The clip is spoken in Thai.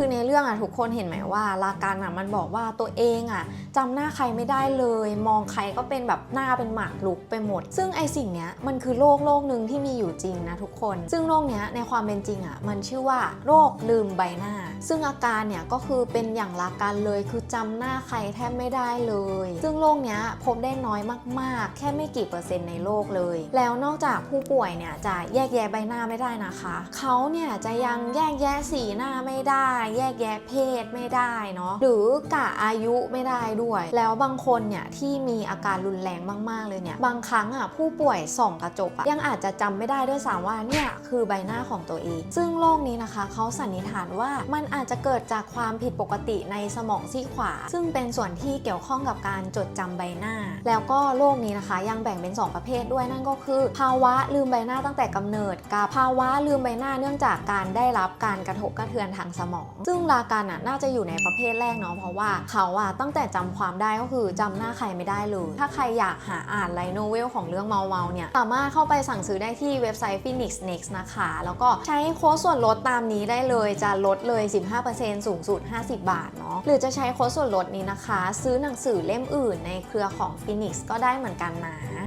คือในเรื่องอะทุกคนเห็นไหมว่าลากันอะมันบอกว่าตัวเองอะจำหน้าใครไม่ได้เลย มองใครก็เป็นแบบหน้าเป็นหมากลุกไปหมด ซึ่งไอสิ่งเนี้ยมันคือโรคโรคหนึ่งที่มีอยู่จริงนะทุกคน ซึ่งโรคเนี้ยในความเป็นจริงอะมันชื่อว่าโรคลืมใบหน้า ซึ่งอาการเนี่ยก็คือเป็นอย่างลากันเลยคือจำหน้าใครแทบไม่ได้เลย ซึ่งโรคเนี้ยพบได้น้อยมากๆ แค่ไม่กี่เปอร์เซ็นต์ในโลกเลย แล้วนอกจากผู้ป่วยเนี่ยจะแยกแยะใบหน้าไม่ได้นะคะเขาเนี่ยจะยังแยกแยะสีหน้าไม่ได้แยกแยะเพศไม่ได้เนาะหรือกะอายุไม่ได้ด้วย แล้วบางคนเนี่ยที่มีอาการรุนแรงมาก ๆ เลยเนี่ยบางครั้งอะผู้ป่วยส่องกระจกอะยังอาจจะจำไม่ได้ด้วยซ้ำว่าเนี่ยคือใบหน้าของตัวเอง ซึ่งโรคนี้นะคะเขาสันนิษฐานว่ามันอาจจะเกิดจากความผิดปกติในสมองซีขวา ซึ่งเป็นส่วนที่เกี่ยวข้องกับการจดจำใบหน้า แล้วก็โรคนี้นะคะ ยังแบ่งเป็น 2 ประเภทด้วยนั่นก็คือ ภาวะลืมใบหน้าตั้งแต่กำเนิดกับภาวะลืมใบหน้าเนื่องจากการได้รับการกระทบกระเทือนทางสมองซึ่งลากันอะน่าจะอยู่ในประเภทแรกเนาะเพราะว่าเขาอะตั้งแต่จำความได้ก็คือจำหน้าใครไม่ได้เลย ถ้าใครอยากหาอ่านไลโนเวลของเรื่องเมาเมาเนี่ยสามารถเข้าไปสั่งซื้อได้ที่เว็บไซต์ Phoenix Next นะคะ แล้วก็ใช้โค้ดส่วนลดตามนี้ได้เลยจะลดเลย 15%สูงสุด 50 บาทเนาะหรือจะใช้โค้ดส่วนลดนี้นะคะ ซื้อหนังสือเล่มอื่นในเครือของ Phoenix ก็ได้เหมือนกันนะ